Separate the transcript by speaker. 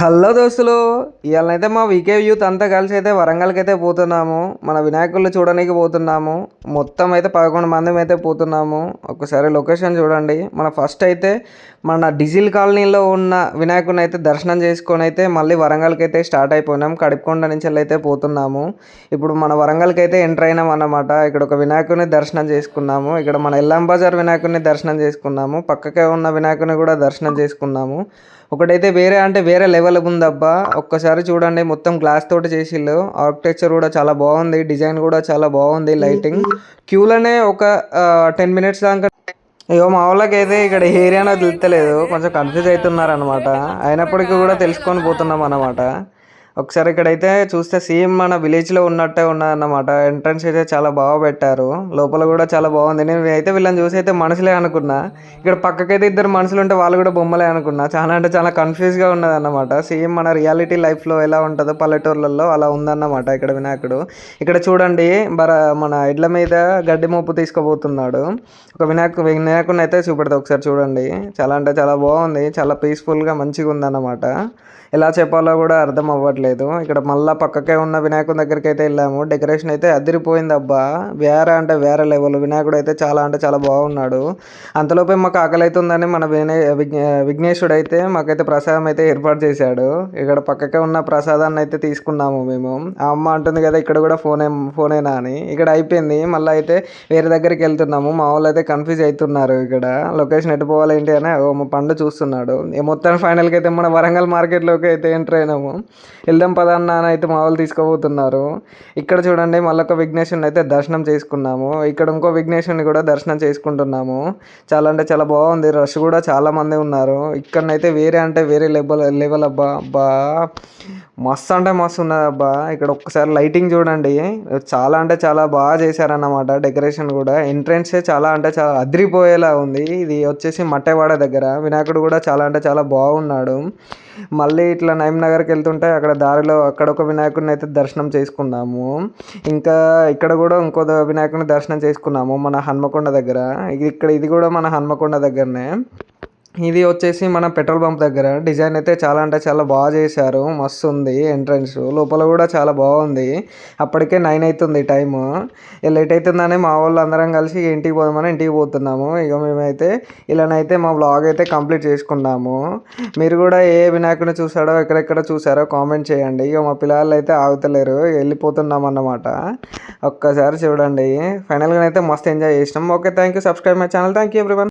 Speaker 1: Hello దోస్తులు ఇవాళనైతే మా వీకే youth అంతా కలిసి అయితే వరంగల్కి అయితే పోతున్నాము. మన వినాయకుళ్ళు చూడడానికి పోతున్నాము. మొత్తం అయితే పదకొండు మంది అయితే పోతున్నాము. ఒకసారి లొకేషన్ చూడండి. మన ఫస్ట్ అయితే మన డిజిల్ కాలనీలో ఉన్న వినాయకుడిని అయితే దర్శనం చేసుకొని అయితే మళ్ళీ వరంగల్కి అయితే స్టార్ట్ అయిపోయినాం. కడుపుకొండ నుంచి అయితే పోతున్నాము. ఇప్పుడు మన వరంగల్కి అయితే ఎంటర్ అయినాం అన్నమాట. ఇక్కడ ఒక వినాయకుడిని దర్శనం చేసుకున్నాము. ఇక్కడ మన ఎల్లం బజార్ వినాయకుడిని దర్శనం చేసుకున్నాము. పక్కకే ఉన్న వినాయకుడిని కూడా దర్శనం చేసుకున్నాము. ఒకటైతే వేరే అంటే వేరే లెవెల్ ఉందబ్బా. ఒక్కసారి చూడండి మొత్తం గ్లాస్ తోటి చేసిళ్ళు. ఆర్కిటెక్చర్ కూడా చాలా బాగుంది డిజైన్ కూడా చాలా బాగుంది లైటింగ్ క్యూలోనే ఒక టెన్ మినిట్స్ దాకా. అయ్యో మా వాళ్ళకి అయితే ఇక్కడ ఏరియానో తెలుస్తలేదు కొంచెం కన్ఫ్యూజ్ అవుతున్నారు అనమాట అయినప్పటికీ కూడా తెలుసుకొని పోతున్నాం అనమాట ఒకసారి ఇక్కడైతే చూస్తే సేమ్ మన విలేజ్లో ఉన్నట్టే ఉన్నదన్నమాట. ఎంట్రన్స్ అయితే చాలా బాగా పెట్టారు. లోపల కూడా చాలా బాగుంది. నేను అయితే వీళ్ళని చూసి అయితే మనుషులే అనుకున్నా. ఇక్కడ పక్కకైతే ఇద్దరు మనుషులు ఉంటే వాళ్ళు కూడా బొమ్మలే అనుకున్నా. చాలా అంటే చాలా కన్ఫ్యూజ్గా ఉన్నది అన్నమాట సేమ్ మన రియాలిటీ లైఫ్లో ఎలా ఉంటుందో పల్లెటూర్లలో అలా ఉందన్నమాట ఇక్కడ వినాయకుడు. ఇక్కడ చూడండి బర మన ఇడ్ల మీద గడ్డి మోపు తీసుకుపోతున్నాడు. ఒక వినాయకు వినాయకుడిని అయితే చూపెడతా ఒకసారి చూడండి. చాలా అంటే చాలా బాగుంది. చాలా పీస్ఫుల్గా మంచిగా ఉందన్నమాట. ఎలా చెప్పాలో కూడా అర్థం అవ్వట్లేదు. ఇక్కడ మళ్ళీ పక్కకే ఉన్న వినాయకుని దగ్గరికి అయితే వెళ్ళాము. డెకరేషన్ అయితే అదిరిపోయింది అబ్బా. వేరే అంటే వేరే లెవెల్ వినాయకుడు అయితే చాలా అంటే చాలా బాగున్నాడు. అంతలోపే మాకు ఆకలి అవుతుందని మన వినే విఘ్నేశ్వరుడు అయితే మాకైతే ప్రసాదం అయితే ఏర్పాటు చేశాడు. ఇక్కడ పక్కకే ఉన్న ప్రసాదాన్ని అయితే తీసుకున్నాము మేము. ఆ అమ్మ అంటుంది కదా ఇక్కడ కూడా ఫోనే ఫోనేనా అని. ఇక్కడ అయిపోయింది. మళ్ళీ అయితే వేరే దగ్గరికి వెళ్తున్నాము. మా వాళ్ళు అయితే కన్ఫ్యూజ్ అవుతున్నారు ఇక్కడ. లొకేషన్ ఎటు పోవాలి ఏంటి అని. ఓ పండు చూస్తున్నాడు. మొత్తం ఫైనల్కి అయితే మన వరంగల్ మార్కెట్లోకి లోకి అయితే ఎంటర్ అయినాము. వెళ్దాం పదా అన్న అని అయితే మా వాళ్ళు తీసుకోబోతున్నారు ఇక్కడ చూడండి మళ్ళీ ఒక విఘ్నేశ్వరుని అయితే దర్శనం చేసుకున్నాము. ఇక్కడ ఇంకో విఘ్నేశ్వరుని కూడా దర్శనం చేసుకుంటున్నాము. చాలా అంటే చాలా బాగుంది. రష్ కూడా చాలా మంది ఉన్నారు. ఇక్కడనైతే వేరే అంటే వేరే లెవెల్ లెవెల్ అబ్బా అబ్బా. మస్తు అంటే మస్తు ఉన్నది అబ్బా. ఇక్కడ ఒక్కసారి లైటింగ్ చూడండి. చాలా అంటే చాలా బాగా చేశారన్నమాట డెకరేషన్ కూడా. ఎంట్రెన్సే చాలా అంటే చాలా అదిరిపోయేలా ఉంది. ఇది వచ్చేసి మట్టెవాడ దగ్గర. వినాయకుడు కూడా చాలా అంటే చాలా బాగున్నాడు. మళ్ళీ ఇట్లా నయం నగర్కి వెళ్తుంటే అక్కడ దారిలో అక్కడ ఒక వినాయకుడిని అయితే దర్శనం చేసుకున్నాము. ఇంకా ఇక్కడ కూడా ఇంకో వినాయకుడిని దర్శనం చేసుకున్నాము మన హన్మకొండ దగ్గర. ఇది ఇక్కడ ఇది కూడా మన హన్మకొండ దగ్గరనే. ఇది వచ్చేసి మన పెట్రోల్ పంప్ దగ్గర. డిజైన్ అయితే చాలా అంటే చాలా బాగా చేశారు. మస్తు ఉంది ఎంట్రన్స్. లోపల కూడా చాలా బాగుంది. అప్పటికే నైన్ అవుతుంది టైము. లేట్ అవుతుందని మా వాళ్ళు అందరం కలిసి ఇంటికి పోదామని ఇంటికి పోతున్నాము. ఇక మేమైతే ఇలానైతే మా బ్లాగ్ అయితే కంప్లీట్ చేసుకున్నాము. మీరు కూడా ఏ వినాయకుని చూసాడో ఎక్కడెక్కడ చూసారో కామెంట్ చేయండి. ఇక మా పిల్లలు అయితే ఆగుతలేరు. వెళ్ళిపోతున్నాం అన్నమాట. ఒక్కసారి చూడండి. ఫైనల్గా అయితే మస్తు ఎంజాయ్ చేసినాం. Okay thank you subscribe my channel thank you everyone